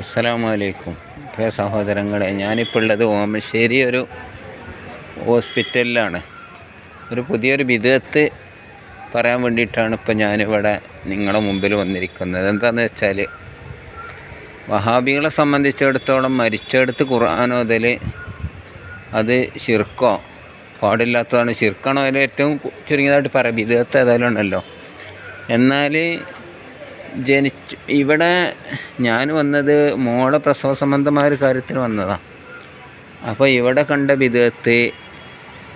അസ്സലാമു അലൈക്കും പ്രിയ സഹോദരങ്ങളെ ഞാനിപ്പോൾ ഉള്ളത് ഓമശ്ശേരി ഒരു ഹോസ്പിറ്റലിലാണ്. ഒരു പുതിയൊരു വിധത്ത് പറയാൻ വേണ്ടിയിട്ടാണ് ഇപ്പോൾ ഞാനിവിടെ നിങ്ങളുടെ മുമ്പിൽ വന്നിരിക്കുന്നത്. എന്താണെന്ന് വെച്ചാൽ വഹാബികളെ സംബന്ധിച്ചിടത്തോളം മരിച്ചെടുത്ത് ഖുർആാനോദൽ അത് ശിർക്കോ പാടില്ലാത്തതാണ്. ശിർക്കണോ അതിൽ ഏറ്റവും ചുരുങ്ങിയതായിട്ട് പറയാം. വിധത്ത് ഏതായാലും ഉണ്ടല്ലോ. എന്നാൽ ജനിച്ച് ഇവിടെ ഞാൻ വന്നത് മോളെ പ്രസവ സംബന്ധമായ ഒരു കാര്യത്തിന് വന്നതാണ് അപ്പോൾ ഇവിടെ കണ്ട വിധത്ത്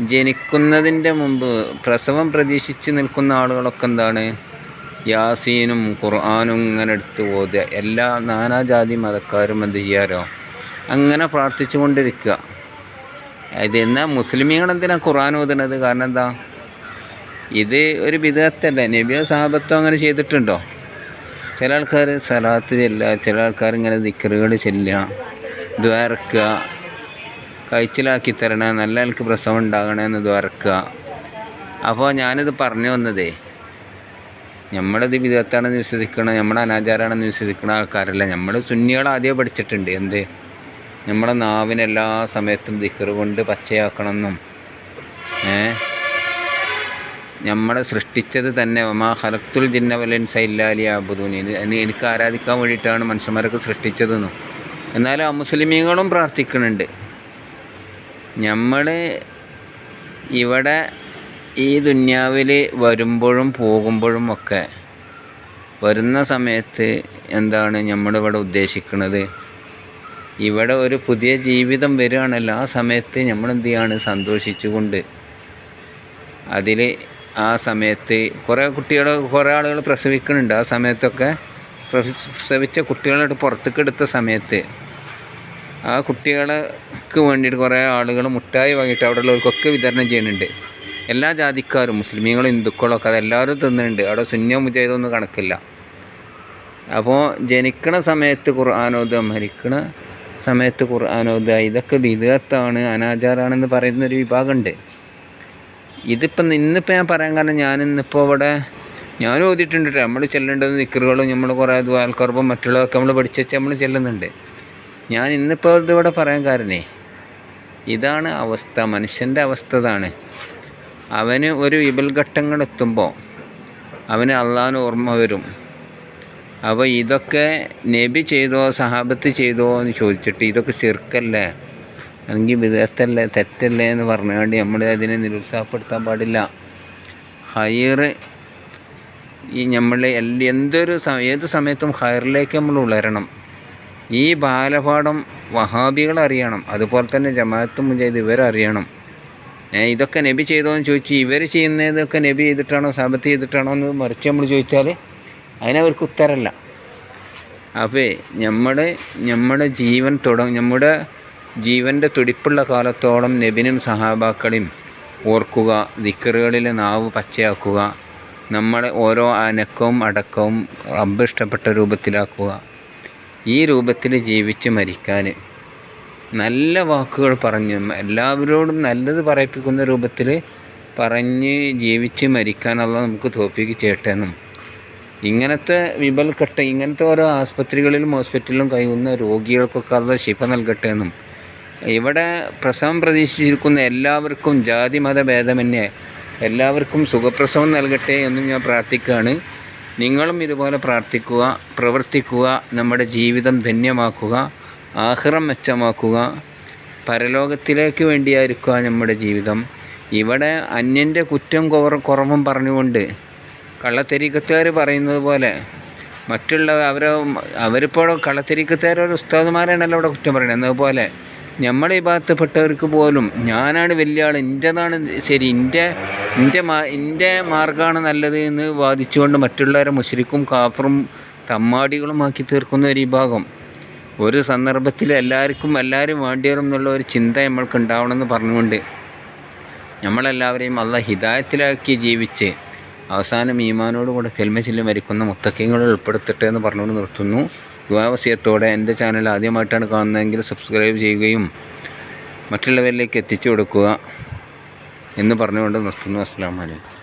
ജനിക്കുന്നതിന്റെ മുമ്പ് പ്രസവം പ്രതീക്ഷിച്ച് നിൽക്കുന്ന ആളുകളൊക്കെ എന്താണ്? യാസീനും ഖുർആാനും ഇങ്ങനെ എടുത്ത് ഓതുക. എല്ലാ നാനാജാതി മതക്കാരും എന്ത് ചെയ്യാരോ അങ്ങനെ പ്രാർത്ഥിച്ചു കൊണ്ടിരിക്കുക. ഇത് എന്നാൽ മുസ്ലിമീങ്ങൾ എന്തിനാണ് ഖുർആൻ ഓതുന്നത്? കാരണം എന്താ? ഇത് ഒരു വിധത്തല്ല? നബിയോ സാഹബത്തോ അങ്ങനെ ചെയ്തിട്ടുണ്ടോ? ചില ആൾക്കാർ സലാത്ത് ചെല്ലുക ചില ആൾക്കാർ ഇങ്ങനെ ദിക്കറുകൾ ചെല്ലുക ദ്വാരക്കുക കഴിച്ചിലാക്കി തരണേ നല്ല ആൾക്ക് പ്രസവം ഉണ്ടാകണമെന്ന് ദ്വാരക്കുക അപ്പോൾ ഞാനിത് പറഞ്ഞു വന്നതേ നമ്മളത് വിധത്താണെന്ന് വിശ്വസിക്കണം നമ്മുടെ അനാചാരമാണെന്ന് വിശ്വസിക്കുന്ന ആൾക്കാരല്ല. നമ്മൾ സുന്നികൾ ആദ്യം പഠിച്ചിട്ടുണ്ട് എന്ത്? നമ്മളെ നാവിനെല്ലാ സമയത്തും ദിക്കറ് കൊണ്ട് പച്ചയാക്കണമെന്നും ഏഹ് നമ്മളെ സൃഷ്ടിച്ചത് തന്നെ ഒമാ ഹലത്തുൽ ജിന്നവലൻ ഇല്ലാലി എന്നെ എനിക്ക് ആരാധിക്കാൻ വേണ്ടിയിട്ടാണ് മനുഷ്യന്മാരൊക്കെ സൃഷ്ടിച്ചതെന്നും. എന്നാലും മുസ്ലിമീങ്ങളും പ്രാർത്ഥിക്കുന്നുണ്ട്. നമ്മൾ ഇവിടെ ഈ ദുന്യാവിൽ വരുമ്പോഴും പോകുമ്പോഴും ഒക്കെ വരുന്ന സമയത്ത് എന്താണ് നമ്മളിവിടെ ഉദ്ദേശിക്കുന്നത്? ഇവിടെ ഒരു പുതിയ ജീവിതം വരികയാണല്ലോ. ആ സമയത്ത് നമ്മൾ ചെയ്യാണ്? സന്തോഷിച്ചുകൊണ്ട് അതിൽ ആ സമയത്ത് കുറേ കുട്ടികൾ കുറേ ആളുകൾ പ്രസവിക്കുന്നുണ്ട്. ആ സമയത്തൊക്കെ പ്രസവിച്ച കുട്ടികളായിട്ട് പുറത്തേക്ക് എടുത്ത സമയത്ത് ആ കുട്ടികൾക്ക് വേണ്ടിയിട്ട് കുറേ ആളുകൾ മുട്ടായി വാങ്ങിയിട്ട് അവിടെ ഉള്ളവർക്കൊക്കെ വിതരണം ചെയ്യുന്നുണ്ട്. എല്ലാ ജാതിക്കാരും മുസ്ലിമീങ്ങളും ഹിന്ദുക്കളൊക്കെ അതെല്ലാവരും തിന്നുന്നുണ്ട്. അവിടെ ശൂന്യ മുജാഹിദൊന്നും കണക്കില്ല. അപ്പോൾ ജനിക്കണ സമയത്ത് ഖുർആാനോദം മരിക്കണ സമയത്ത് ഖുർആാനോദ ഇതൊക്കെ വിധത്താണ് അനാചാരമാണെന്ന് പറയുന്നൊരു വിഭാഗമുണ്ട് ഇതിപ്പം ഇന്നിപ്പോൾ ഞാൻ പറയാൻ കാരണം ഞാനിന്നിപ്പോൾ ഇവിടെ ഞാൻ ഓതിയിട്ടുണ്ട് കേട്ടോ നമ്മൾ ചെല്ലേണ്ടത് നിക്കറുകളും നമ്മൾ കുറേ ദ്വാൽക്കറുമ്പും മറ്റുള്ളതൊക്കെ നമ്മൾ പഠിച്ച് നമ്മൾ ചെല്ലുന്നുണ്ട്. ഞാൻ ഇന്നിപ്പോൾ ഇതിവിടെ പറയാൻ കാരണേ ഇതാണ് അവസ്ഥ മനുഷ്യന്റെ അവസ്ഥ ഇതാണ്. അവന് ഒരു വിപൽഘട്ടങ്ങളെത്തുമ്പോൾ അവന് അള്ളാഹിന് ഓർമ്മ വരും. അപ്പോൾ ഇതൊക്കെ നബി ചെയ്തോ സഹാബത്ത് ചെയ്തോ എന്ന് ചോദിച്ചിട്ട് ഇതൊക്കെ ചെറുക്കല്ലേ? അല്ലെങ്കിൽ വിദേശത്തല്ലേ തെറ്റല്ലേ എന്ന് പറഞ്ഞുകൊണ്ട് നമ്മൾ അതിനെ നിരുത്സാഹപ്പെടുത്താൻ പാടില്ല. ഹയർ ഈ നമ്മൾ എന്തൊരു ഏത് സമയത്തും ഹയറിലേക്ക് നമ്മൾ ഉളരണം ഈ ബാലപാഠം വഹാബികൾ അറിയണം. അതുപോലെ തന്നെ ജമാഅത്ത് മുജാഹിദ് ഇവരറിയണം ഇതൊക്കെ നബി ചെയ്തോ എന്ന് ചോദിച്ചു ഇവർ ചെയ്യുന്നതൊക്കെ നബി ചെയ്തിട്ടാണോ സാബത്ത് ചെയ്തിട്ടാണോ എന്ന് മറിച്ച് നമ്മൾ ചോദിച്ചാൽ അതിനവർക്ക് ഉത്തരമല്ല. അപ്പോൾ നമ്മൾ നമ്മുടെ ജീവൻ തുടങ്ങ നമ്മുടെ ജീവന്റെ തുടിപ്പുള്ള കാലത്തോളം നബിനും സഹാബാക്കളെയും ഓർക്കുക ദിക്കറുകളിലെ നാവ് പച്ചയാക്കുക നമ്മളെ ഓരോ അനക്കവും അടക്കവും റബ്ബ് ഇഷ്ടപ്പെട്ട രൂപത്തിലാക്കുക. ഈ രൂപത്തിൽ ജീവിച്ച് മരിക്കാൻ നല്ല വാക്കുകൾ പറഞ്ഞ് എല്ലാവരോടും നല്ലത് പറയിപ്പിക്കുന്ന രൂപത്തിൽ പറഞ്ഞ് ജീവിച്ച് മരിക്കാനുള്ള നമുക്ക് തോപ്പിക്ക് ചെയ്യട്ടെന്നും ഇങ്ങനത്തെ വിപൽഘട്ട ഇങ്ങനത്തെ ഓരോ ആസ്പത്രികളിലും ഹോസ്പിറ്റലിലും കഴിയുന്ന രോഗികൾക്കൊക്കെ അത് ശിഫ നൽകട്ടെ എന്നും. ഇവിടെ പ്രസവം പ്രതീക്ഷിച്ചിരിക്കുന്ന എല്ലാവർക്കും ജാതി മത ഭേദമന്യേ എല്ലാവർക്കും സുഖപ്രസവം നൽകട്ടെ എന്നും ഞാൻ പ്രാർത്ഥിക്കുകയാണ്. നിങ്ങളും ഇതുപോലെ പ്രാർത്ഥിക്കുക പ്രവർത്തിക്കുക നമ്മുടെ ജീവിതം ധന്യമാക്കുക ആഹ്റം മെച്ചമാക്കുക. പരലോകത്തിലേക്ക് വേണ്ടിയായിരിക്കുക നമ്മുടെ ജീവിതം. ഇവിടെ അന്യന്റെ കുറ്റം കുറ കുറവും പറഞ്ഞുകൊണ്ട് കള്ളത്തരീക്കത്തുകാർ പറയുന്നത് പോലെ മറ്റുള്ള അവർ അവരിപ്പോൾ കള്ളത്തരീക്കത്തുകാരൊരു ഉസ്താദുമാരാണല്ലോ അവിടെ കുറ്റം പറയുന്നത്. എന്നതുപോലെ നമ്മൾ ഈ ഭാഗത്തുപ്പെട്ടവർക്ക് പോലും ഞാനാണ് വലിയ ആൾ എന്റെതാണ് ശരി എന്റെ എന്റെ മാ എന്റെ മാർഗമാണ് നല്ലത് എന്ന് വാദിച്ചുകൊണ്ട് മറ്റുള്ളവരെ മുഷരിക്കും കാഫറും തമ്മാടികളുമാക്കി തീർക്കുന്ന ഒരു വിഭാഗം. ഒരു സന്ദർഭത്തിൽ എല്ലാവർക്കും എല്ലാവരും വേണ്ടിവരും എന്നുള്ള ഒരു ചിന്ത നമ്മൾക്ക് ഉണ്ടാവണമെന്ന് പറഞ്ഞുകൊണ്ട് നമ്മളെല്ലാവരെയും അല്ല ഹിദായത്തിലാക്കി ജീവിച്ച് അവസാനം ഈമാനോട് കൂടെ കെൽമ ചെല്ലും മരിക്കുന്ന മുത്തക്കിങ്ങൾ ഉൾപ്പെടുത്തട്ടെ എന്ന് പറഞ്ഞുകൊണ്ട് നിർത്തുന്നു. ദ്വാവസ്യത്തോടെ എന്റെ ചാനൽ ആദ്യമായിട്ടാണ് കാണുന്നതെങ്കിൽ സബ്സ്ക്രൈബ് ചെയ്യുകയും മറ്റുള്ളവരിലേക്ക് എത്തിച്ചു കൊടുക്കുക എന്ന് പറഞ്ഞുകൊണ്ട് നിർത്തുന്നു. അസ്സാം വലൈക്കും